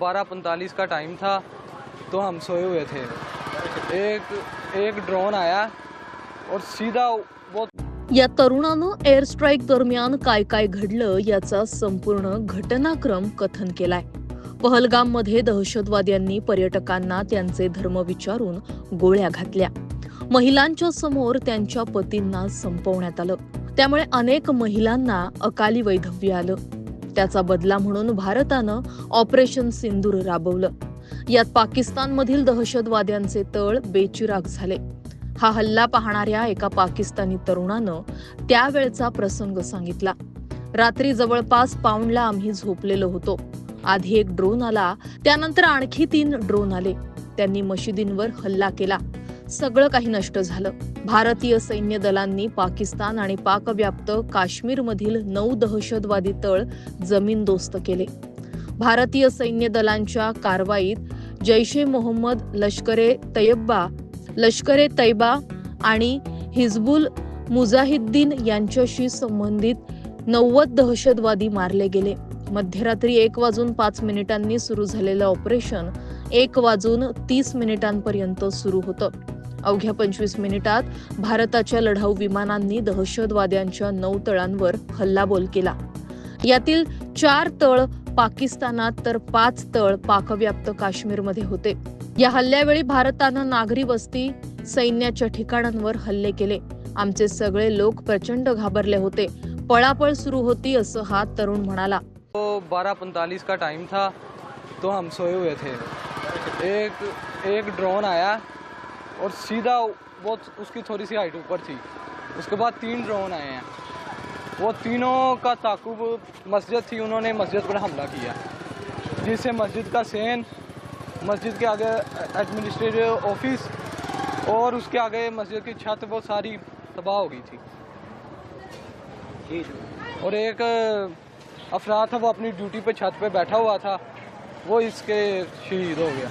बारह पैंतालीस का टाइम था तो हम सोए हुए थे। एक एक ड्रोन आया और सीधा वो या तरुणानं एअर स्ट्राईक दरम्यान काय काय घडलं याचा संपूर्ण घटनाक्रम कथन केलाय. पहलगाममध्ये दहशतवाद्यांनी पर्यटकांना त्यांचे धर्म विचारून गोळ्या घातल्या. महिलांच्या समोर त्यांच्या पतींना संपवण्यात आलं. त्यामुळे अनेक महिलांना अकाली वैधव्य आलं. त्याचा बदला म्हणून भारतानं ऑपरेशन सिंदूर राबवलं. यात पाकिस्तानमधील दहशतवाद्यांचे तळ बेचिराग झाले. हा हल्ला पाहणाऱ्या एका पाकिस्तानी तरुणानं त्यावेळचा प्रसंग सांगितला. रात्री जवळपास पाऊंडला आम्ही झोपलेलो होतो. आधी एक ड्रोन आला त्यानंतर आणखी तीन ड्रोन आले. त्यांनी मशिदींवर हल्ला केला. सगळं काही नष्ट झालं. भारतीय सैन्य दलांनी पाकिस्तान आणि पाकव्याप्त काश्मीरमधील नऊ दहशतवादी तळ जमीनदोस्त केले. भारतीय सैन्य दलांच्या कारवाईत जैश ए मोहम्मद लष्करे तय्यबा लष्करे तैबा आणि हिजबुल मुजाहिद्दीन यांच्याशी संबंधित नव्वद दहशतवादी मारले गेले. मध्यरात्री एक वाजून पाच मिनिटांनी सुरू झालेलं ऑपरेशन एक वाजून तीस मिनिटांपर्यंत सुरू होतं. अवघ्या पंचवीस मिनिटात भारताच्या लढाऊ विमानांनी दहशतवाद्यांच्या नऊ तळांवर हल्लाबोल केला. यातील चार तळ पाकिस्तानात तर पाच तळ पाकव्याप्त काश्मीरमध्ये होते. या हल्ल्यावेळी भारतानं नागरी वस्ती सैन्याच्या ठिकाणांवर हल्ले केले. आमचे सगळे लोक प्रचंड घाबरले होते. पळापळ सुरू होती असं हा तरुण म्हणाला. तो बारह पैंतालीस का टाइम था तो हम सोए हुए थे. एक एक ड्रोन आया और सीधा वो उसकी थोड़ी सी हाइट ऊपर थी। उसके बाद तीन ड्रोन आए हैं। वो तीनों का ताकुब मस्जिद थी, उन्होंने मस्जिद पर हमला किया। जिससे मस्जिद का सेन, मस्जिद के आगे एडमिनिस्ट्रेटिव ऑफ़िस और उसके आगे मस्जिद की छत, वो सारी तबाह हो गई थी। और एक, अफराद था, वो अपनी ड्यूटी पे छत पे बैठा हुआ था। वो इसके शहीद हो गया।